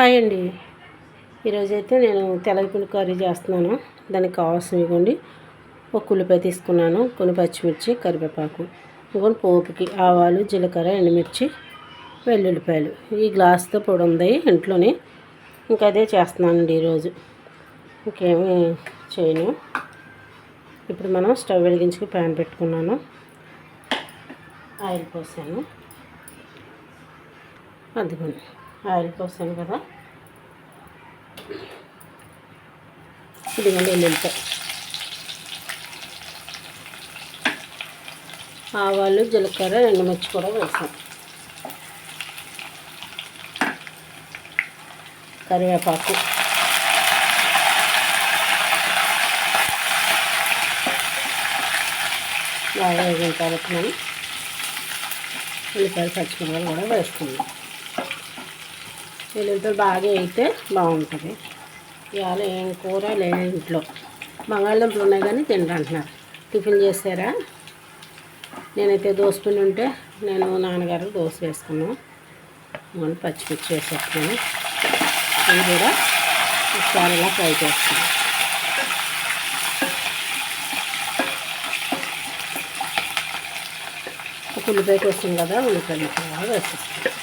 Hi అండి. ఈరోజైతే నేను తెల్లపిండి కర్రీ చేస్తున్నాను. దానికి కావాల్సిన ఇవ్వండి. ఒక ఉల్లిపాయ తీసుకున్నాను. కొన్ని పచ్చిమిర్చి కరివేపాకు ఇంకొని పోపుకి ఆవాలు జీలకర్ర ఎండుమిర్చి వెల్లుల్లిపాయలు. ఈ గ్లాస్తో పొడి ఉంది ఇంట్లోనే. ఇంకా అదే చేస్తున్నానండి ఈరోజు. ఇంకేమి చేయను. ఇప్పుడు మనం స్టవ్ వెలిగించి ప్యాన్ పెట్టుకున్నాను. ఆయిల్ పోసాను. అదిగోండి. ఆయిల్ పోసాను కదా. ఇదిగోండి ఎల్లుల్లిపాయ ఆవాలు జీలకర్ర ఎండుమిర్చి కూడా వేసాం. కరివేపాకు. బాగా వేగిన తర్వాత మనం ఉల్లిపాయలు పచ్చిమిరపకాయలు కూడా వేసుకుందాం. వెల్లుల్లితో బాగా వేస్తే బాగుంటుంది. ఇవాళ ఏం కూర లేదు ఇంట్లో. బంగాళదుంపలు ఉన్నాయి కానీ తినరంటున్నారు. టిఫిన్ చేస్తారా నేనైతే దోసపిండి ఉంటే నేను నాన్నగారు దోశ వేసుకున్నాను మనం పచ్చిమిర్చి వేసేస్తున్నాను ఇది కూడా ఒకసారి ఇలా ఫ్రై చేస్తున్నాను ఒక ఉల్లిపాయకి వస్తుంది కదా ఉల్లిపాయ ముక్కలు వేసేస్తాను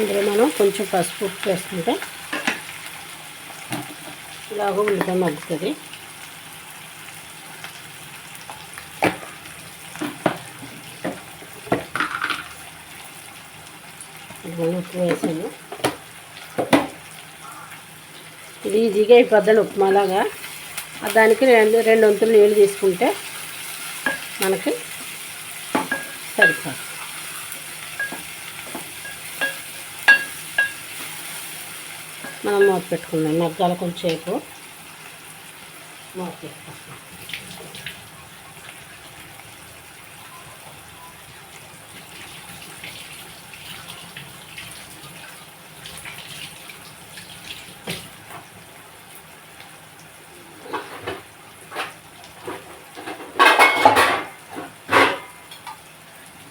ఇందులో మనం కొంచెం పసుపు ఉప్పు వేసుకుంటే ఇలాగ ఉల్లిపాయ మగ్గుతుంది. ఉప్పు వేసాను. ఇది ఈజీగా అయిపోద్దండి ఉప్మాలాగా దానికి రెండు రెండు వంతులు నీళ్ళు తీసుకుంటే మనకి సరిపోతుంది. మనం మూత పెట్టుకుందాం. మగ్గాల కొంచెంసేపు మూత పెట్టుకుందాం.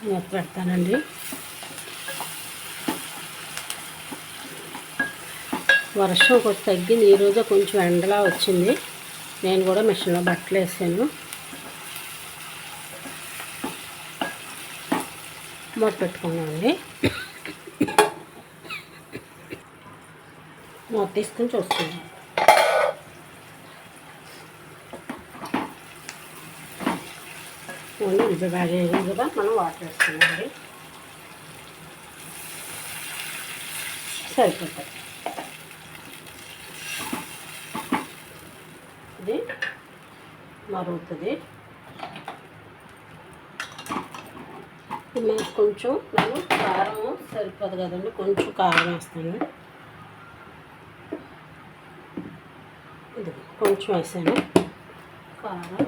మూత పెడతానండి. వర్షం కొంచెం తగ్గింది. ఈరోజు కొంచెం ఎండలా వచ్చింది. నేను కూడా మిషన్లో బట్టలు వేసాను. మూత పెట్టుకున్నామండి మూత తీసుకుని చూస్తున్నాం ఓన్లీ బాగా కదా మనం వాటర్ వేస్తున్నామండి. సరిపోతుంది ఇది మరుగుతుంది. మేము కొంచెం నేను కారం సరిపోదు కదండి కొంచెం కారం వేస్తాను. ఇది కొంచెం వేసాను. కారం.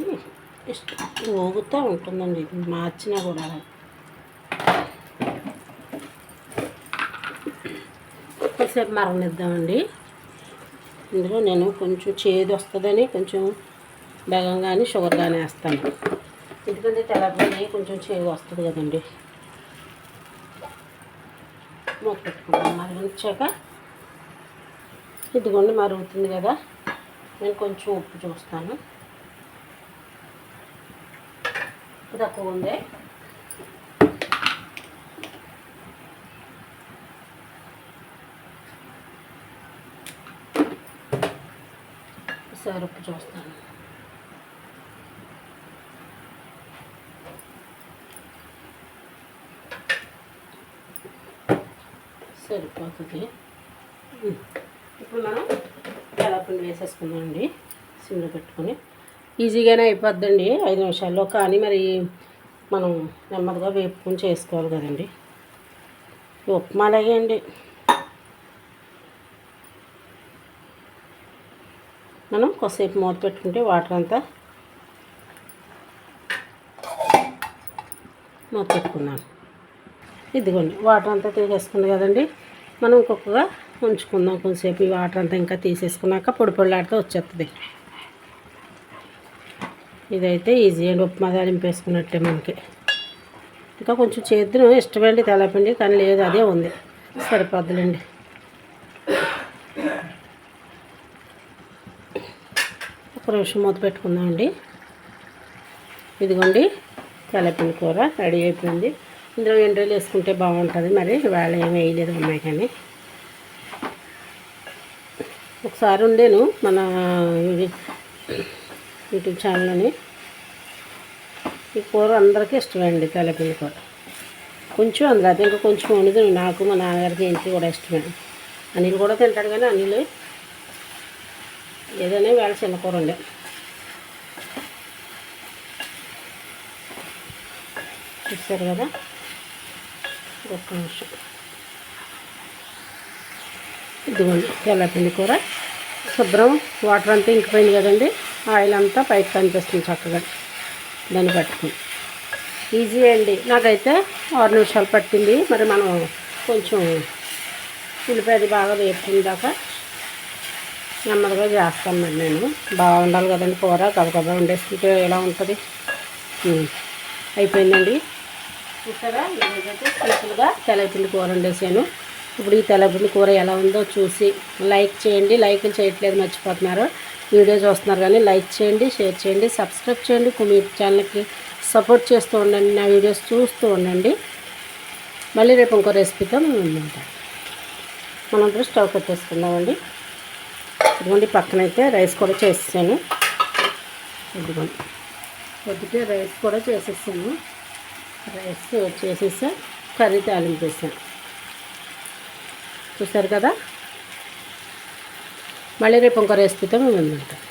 ఇది ఇష్టం ఊగుతూ ఉంటుందండి ఇది మార్చినా కూడా. కొద్దిసేపు మరగనిద్దామండి. ఇందులో నేను కొంచెం చేదు వస్తుందని కొంచెం బెగం కానీ షుగర్ కానీ వేస్తాను. ఎందుకంటే తెల్లబడి కొంచెం చేదు వస్తుంది కదండి. మూత పెట్టుకుంటాం మరిగించాక ఇదిగోండి మరుగుతుంది కదా. నేను కొంచెం ఉప్పు చూస్తాను. తక్కువ ఉంది. ఒకసారి ఉప్పు చూస్తాను. సరిపోతుంది. ఇప్పుడు మనం తెల్లపిండి వేసేసుకుందామండి. సిమ్లో పెట్టుకొని. ఈజీగానే అయిపోద్దండి. ఐదు నిమిషాల్లో. కానీ మరి మనం నెమ్మదిగా వేపుకొని చేసుకోవాలి కదండి. ఉప్మా అలాగే అండి. మనం కొద్దిసేపు మూత పెట్టుకుంటే వాటర్ అంతా మూత పెట్టుకున్నాను ఇదిగోండి వాటర్ అంతా తీసేసుకుంది కదండి. మనం ఇంకొకగా ఉంచుకుందాం కొంచెంసేపు ఈ వాటర్ అంతా ఇంకా తీసేసుకున్నాక పొడి పొడిలాడితే వచ్చేస్తుంది ఇదైతే ఈజీ అండి ఉప్మా తాలింపేసుకున్నట్టే మనకి. ఇంకా కొంచెం చేద్దును ఇష్టమండి తెలపండి కానీ లేదు అదే ఉంది. సరిపోద్దులండి. ఒక నిమిషం మూత పెట్టుకుందామండి. ఇదిగోండి తెల్లపిండి కూర రెడీ అయిపోయింది. ఇందులో ఎండ్రీలు వేసుకుంటే బాగుంటుంది మరి వేళ ఏమి వేయలేదు అమ్మాయి కానీ. ఒకసారి ఉండేను మన యూట్యూబ్ ఛానల్లోని. ఈ కూర అందరికీ ఇష్టమండి తెల్లపిండి కూర. కొంచెం అందులో ఇంకా కొంచెం ఉండదు నాకు మా నాన్నగారికి ఇంటికి కూడా ఇష్టమే. అనిల్ కూడా తింటాడు కానీ అనిల్ ఏదైనా వేళ చిన్న కూర ఉండే. చూస్తారు కదా? ఒక్క నిమిషం. ఇదిగోండి తెల్లపిండి కూర. శుభ్రం వాటర్ అంతా ఇంకిపోయింది కదండి. ఆయిల్ అంతా పైకి కనిపిస్తుంది చక్కగా. దాన్ని పట్టుకుని. ఈజీ అండి. నాకైతే ఆరు నిమిషాలు పట్టింది. మరి మనం కొంచెం ఉల్లిపాయది బాగా వేపుకున్న దాకా నెమ్మదిగా చేస్తాను మరి నేను. బాగుండాలి కదండి కూర గబగబా వండేసుకుంటే ఎలా ఉంటుంది? అయిపోయిందండి. చూసారా? ఈరోజైతే సింపుల్గా తెల్లపిండి కూర వండేసాను. ఇప్పుడు ఈ తెల్లపిండి కూర ఎలా ఉందో చూసి లైక్ చేయండి. లైక్లు చేయట్లేదు మర్చిపోతున్నారు. వీడియో చూస్తున్నారు కానీ లైక్ చేయండి షేర్ చేయండి సబ్స్క్రైబ్ చేయండి. మీ ఛానల్కి సపోర్ట్ చేస్తూ ఉండండి. నా వీడియోస్ చూస్తూ ఉండండి. మళ్ళీ రేపు ఇంకో రెసిపీతో మేము ఉంటాం. మనం ఇప్పుడు స్టవ్ పెట్టేసుకుందామండి. ఇదిగోండి పక్కనైతే రైస్ కూడా చేసేసాను. ఇదిగోండి. పొద్దుటే రైస్ కూడా చేసేసాను. రైస్ చేసేసా కర్రీ తాలింపేసాను చూసారు కదా? మళ్ళీ రేపు ఇంకో రెసిపీతో మేము ఉంటాం